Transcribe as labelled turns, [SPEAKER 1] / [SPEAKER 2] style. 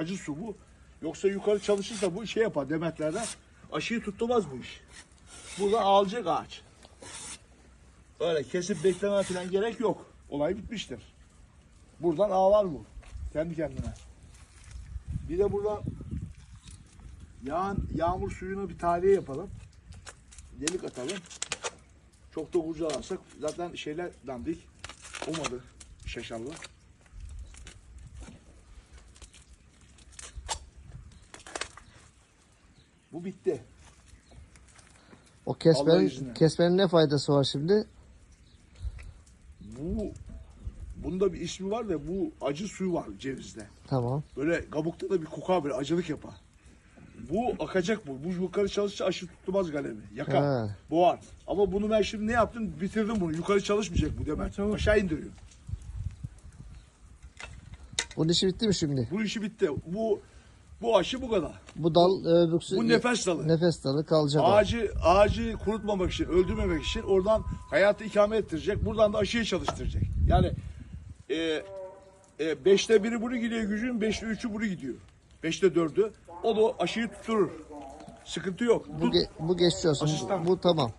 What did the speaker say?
[SPEAKER 1] Acı su bu. Yoksa yukarı çalışırsa bu şey yapar demetlerden. Aşıyı tutturmaz bu iş. Burada ağılacak ağaç. Öyle kesip bekleme falan gerek yok. Olay bitmiştir. Buradan ağlar bu. Kendi kendine. Bir de buradan yağan, yağmur suyuna bir tahliye yapalım. Delik atalım. Çok da kurcalarsak zaten şeyler dandik. Olmadı şaşalı. Bu bitti.
[SPEAKER 2] O kesmenin, kesmenin ne faydası var şimdi?
[SPEAKER 1] Bu bunda bir ismi var da bu acı suyu var cevizde.
[SPEAKER 2] Tamam.
[SPEAKER 1] Böyle kabukta da bir kokar böyle acılık yapar. Bu akacak bu. Bu yukarı çalışınca aşı tutmaz kalemi. Yakar.
[SPEAKER 2] Ha.
[SPEAKER 1] Boğar. Ama bunu ben şimdi ne yaptım? Bitirdim bunu. Yukarı çalışmayacak bu demek. Aşağı indiriyor.
[SPEAKER 2] Bunun işi bitti mi şimdi?
[SPEAKER 1] Bu işi bitti. Bu bu aşı bu kadar.
[SPEAKER 2] Bu dal öbüksü...
[SPEAKER 1] Bu nefes dalı.
[SPEAKER 2] Nefes dalı kalacak.
[SPEAKER 1] Ağacı ağacı kurutmamak için, öldürmemek için oradan hayatı ikame ettirecek. Buradan da aşıyı çalıştıracak. Yani e, e, beşte biri bunu gidiyor gücün, beşte üçü bunu gidiyor. Beşte dördü. O da aşıyı tutturur. Sıkıntı yok.
[SPEAKER 2] Bu,
[SPEAKER 1] Tut.
[SPEAKER 2] ge- bu.
[SPEAKER 1] Asistan.
[SPEAKER 2] Bu, bu tamam.